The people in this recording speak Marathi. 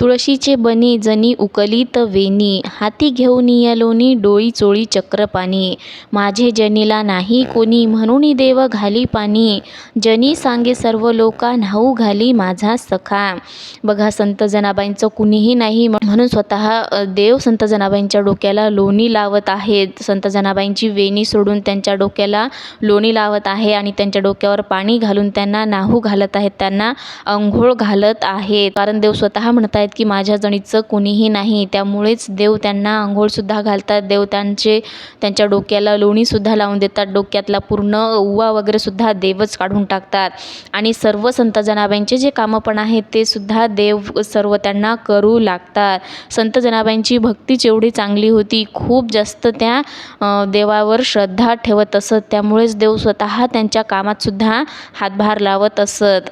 तुळशीचे बनी जनी उकलीत वेणी. हाती घेऊन लोणी डोळी चोळी चक्रपाणी माझे जनीला नाही कोणी म्हणून देव घाली पाणी. जनी सांगे सर्व लोका न्हाऊ घाली माझा सखा. बघा संत जनाबाईंचं कुणीही नाही म्हणून स्वतः देव संत जनाबाईंच्या डोक्याला लोणी लावत आहेत. संत जनाबाईंची वेणी सोडून त्यांच्या डोक्याला लोणी लावत आहे आणि त्यांच्या डोक्यावर पाणी घालून त्यांना नाहू घालत आहेत. त्यांना अंघोळ घालत आहेत. कारण देव स्वतः म्हणत आहेत की माझ्या जणीचं कुणीही नाही त्यामुळेच देव त्यांना आंघोळसुद्धा घालतात. देव त्यांचे त्यांच्या डोक्याला लोणीसुद्धा लावून देतात. डोक्यातला पूर्ण उवा वगैरेसुद्धा देवच काढून टाकतात. आणि सर्व संत जनाबाईंचे जे कामं पण आहेत ते सुद्धा देव सर्व त्यांना करू लागतात. संत जनाबाईंची भक्तीच एवढी चांगली होती खूप जास्त त्या देवावर श्रद्धा ठेवत असत. त्यामुळेच देव स्वतः त्यांच्या कामातसुद्धा हातभार लावत असत.